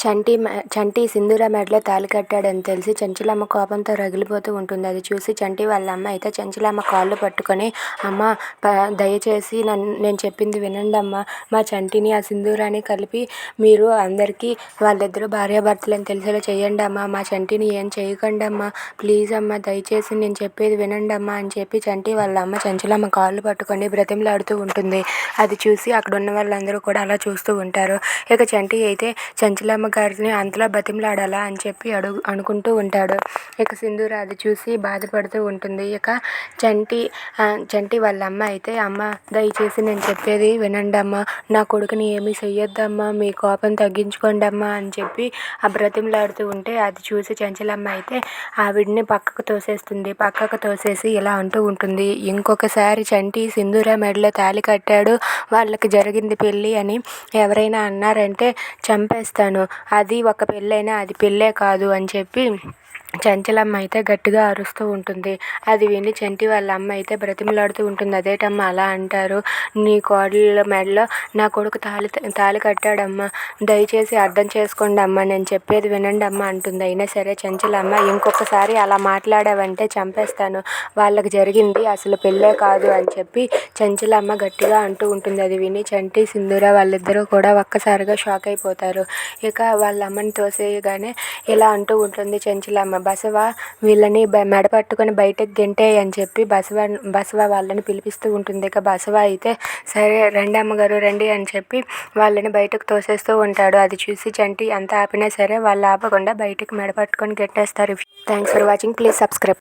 చంటి మె- చంటి సింధూర మెడలో తాళి కట్టాడని తెలిసి చంచలమ్మ కోపంతో రగిలిపోతూ ఉంటుంది. అది చూసి చంటి వాళ్ళ అమ్మ అయితే చంచలమ్మ కాళ్ళు పట్టుకొని అమ్మ ప- దయచేసి నన్ను నేను చెప్పింది వినండి అమ్మ మా చంటిని ఆ సింధూరాన్ని కలిపి మీరు అందరికీ వాళ్ళిద్దరూ భార్యాభర్తలని తెలిసేలా చేయండి అమ్మ మా చంటిని ఏం చేయకండి అమ్మ ప్లీజ్ అమ్మ దయచేసి నేను చెప్పేది వినండి అమ్మ అని చెప్పి చంటి వాళ్ళ అమ్మ చంచలమ్మ కాళ్ళు పట్టుకొని బ్రతిమలాడుతూ ఉంటుంది. అది చూసి అక్కడ ఉన్న వాళ్ళందరూ కూడా అలా చూస్తూ ఉంటారు. ఇక చంటి అయితే చంచలమ్మ గారిని అంతలా బతిమలాడాలా అని చెప్పి అడుగు అనుకుంటూ ఉంటాడు. ఇక సింధూర అది చూసి బాధపడుతూ ఉంటుంది. ఇక చంటి చంటి వాళ్ళ అమ్మ అయితే అమ్మ దయచేసి నేను చెప్పేది వినండి అమ్మ. నా కొడుకుని ఏమీ చెయ్యొద్దమ్మా. మీ కోపం తగ్గించుకోండి అమ్మా అని చెప్పి ఆ బ్రతిమలాడుతూ ఉంటే అది చూసి చంచలమ్మ అయితే ఆవిడ్ని పక్కకు తోసేస్తుంది. పక్కకు తోసేసి ఇలా అంటూ ఉంటుంది. ఇంకొకసారి చంటి సింధూర మెడలో తాళి కట్టాడు. వాళ్ళకి జరిగింది పెళ్ళి అని ఎవరైనా అన్నారంటే చంపేస్తాను. అది ఒక పెళ్ళైనా అది పెళ్ళే కాదు అని చెప్పి చెంచలమ్మ అయితే గట్టిగా అరుస్తూ ఉంటుంది. అది విని చంటి వాళ్ళ అమ్మ అయితే బ్రతిమలాడుతూ ఉంటుంది. అదేటమ్మా అలా అంటారు. నీ కోడళ్ళ మెడలో నా కొడుకు తాళి తాళి కట్టాడమ్మా. దయచేసి అర్థం చేసుకోండి అమ్మా. నేను చెప్పేది వినండి అమ్మా అంటుంది. అయినా సరే చంచలమ్మ ఇంకొకసారి అలా మాట్లాడావంటే చంపేస్తాను. వాళ్ళకి జరిగింది అసలు పెళ్ళే కాదు అని చెప్పి చెంచలమ్మ గట్టిగా అంటూ ఉంటుంది. అది విని చంటి సింధూర వాళ్ళిద్దరూ కూడా ఒక్కసారిగా షాక్ అయిపోతారు. ఇక వాళ్ళ అమ్మని తోసేయగానే ఇలా అంటూ ఉంటుంది చెంచలమ్మ. బసవ వీళ్ళని మెడ పట్టుకొని బయటకు గెంటే అని చెప్పి బసవ బసవ వాళ్ళని పిలిపిస్తూ ఉంటుంది. ఇక బసవ అయితే సరే రండి అమ్మగారు రండి అని చెప్పి వాళ్ళని బయటకు తోసేస్తూ ఉంటాడు. అది చూసి చంటి ఎంత ఆపినా సరే వాళ్ళు ఆపకుండా బయటకు మెడ పట్టుకొని గెట్టేస్తారు thanks for watching please subscribe